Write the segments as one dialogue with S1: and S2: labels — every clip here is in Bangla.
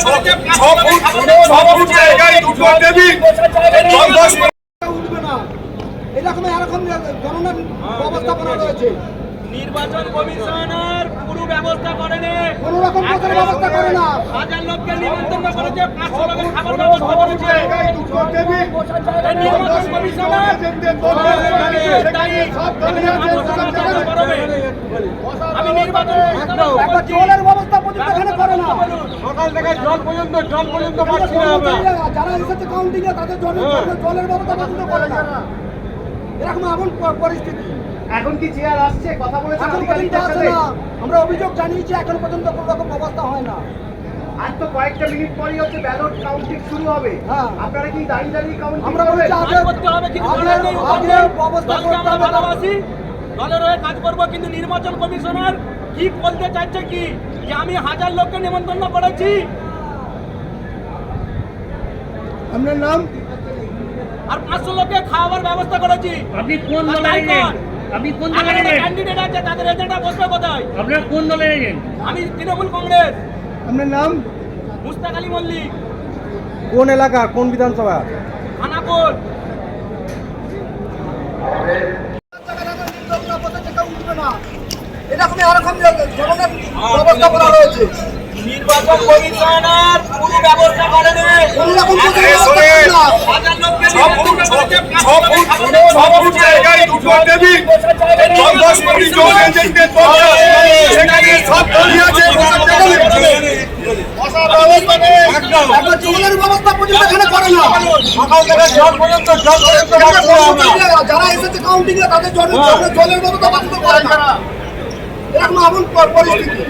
S1: ছ ফুট ছ ফুট জায়গায় দুটো দেবী
S2: উঠবে না এরকম এরকম গণনার ব্যবস্থাপনা রয়েছে
S3: নির্বাচন কমিশনার পুরো ব্যবস্থা করেনি।
S2: কোন রকম প্রচার ব্যবস্থা করে না।
S3: হাজার লোককে নিমন্ত্রণ করেছে পাঁচশো লোকের খাবার ব্যবস্থা করেছে। নির্বাচন কমিশনার দায়ী। এখানে মানুষ সমালোচনা করবে। আমি নির্বাচন কমিশনার
S2: একটা
S3: বলছি,
S2: জলের ব্যবস্থা পর্যন্ত এখানে করে না।
S3: সকাল থেকে জল পর্যন্ত জল পর্যন্ত
S2: কর্মচারীরা যারা এসেছে কাউন্টিং এ তাদের জলের জলের ব্যবস্থা পর্যন্ত করে না। এরকম এমন পরিস্থিতি।
S4: এখন কি চেয়ার আসছে? কথা বলেছেন
S2: এখন পর্যন্ত
S4: আধিকারিকদের
S2: না। আমরা অভিযোগ জানিয়েছি এখন পর্যন্ত কোনো রকম অবস্থা হয় না।
S4: আর তো কয়েকটা মিনিট পরেই হচ্ছে ব্যালট কাউন্টিং শুরু হবে।
S2: হ্যাঁ।
S4: আপনারা কি দাঁড়িয়ে দাঁড়িয়ে কাউন্টিং
S2: আমরা বলছি আগে
S3: করতে হবে কিন্তু
S2: আগে আগে
S3: উপস্থিত।
S2: করতে হবে
S3: ভালোবাসি। দলের হয়ে কাজ করব কিন্তু নির্বাচন কমিশনার কি বলতে চাইছে কি? যে আমি হাজার লোককে নিমন্ত্রণ করেছি।
S2: আপনার নাম?
S3: আর পাঁচশো লোককে খাওয়াবার ব্যবস্থা করেছি।
S5: আপনি কোন। আপনি কোন দলের
S3: ক্যান্ডিডেট আছে তাদের বসবে কোথায়?
S5: আপনার কোন দলের এজেন্ট
S3: আমি তৃণমূল কংগ্রেস।
S2: আপনার নাম?
S3: মুস্তাক আলী মল্লিক।
S2: কোন এলাকা? কোন বিধানসভা?
S3: খানাপুর
S2: এরকম এরকম জনগণের ব্যবস্থাপনা রয়েছে
S3: নির্বাচন কমিশনার পুরো ব্যবস্থা করেনি
S2: কোন রকম প্রচার
S1: এ,
S2: ব্যবস্থা করে না
S3: হাজার লোককে
S1: ছ ফুট
S3: নিমন্ত্রণ
S1: ছ
S3: করেছে
S1: ফুট
S3: পাঁচশো লোকের
S1: ছ
S3: খাবার
S1: ফুট
S3: ব্যবস্থা
S1: জায়গায় দুটো আছে।
S2: একটা জলের ব্যবস্থা পর্যন্ত এখানে করে না।
S1: সকাল থেকে জল পর্যন্ত জল পর্যন্ত
S2: যারা এসেছে কাউন্টিং এ তাদের জলের ব্যবস্থা করে না এরকম এমন পরিস্থিতি।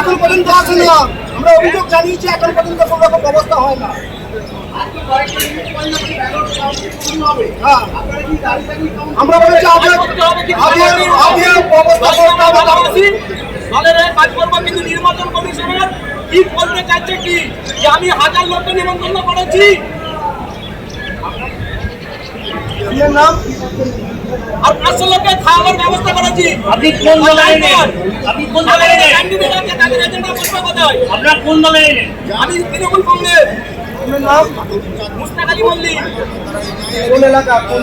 S4: এখন
S2: পর্যন্ত আসে না। আমরা অভিযোগ জানিয়েছি এখন পর্যন্ত কোনো রকম ব্যবস্থা হয় না। হ্যাঁ। আমরা বলেছি
S3: কিন্তু নির্বাচন কমিশনার কি বলতে চাইছে কি? যে আমি হাজার লোককে নিমন্ত্রণ করেছি।
S2: নাম?
S3: আর পাঁচশো লোককে খাওয়াবার ব্যবস্থা করেছি।
S5: আপনি কোন
S3: দলে।
S5: আপনি কোন
S3: দলে
S5: আপনার কোন দলে
S3: আমি তৃণমূল কংগ্রেস।
S2: নাম?
S3: মুস্তাক আলী মল্লিক।
S2: কোন এলাকা? কোন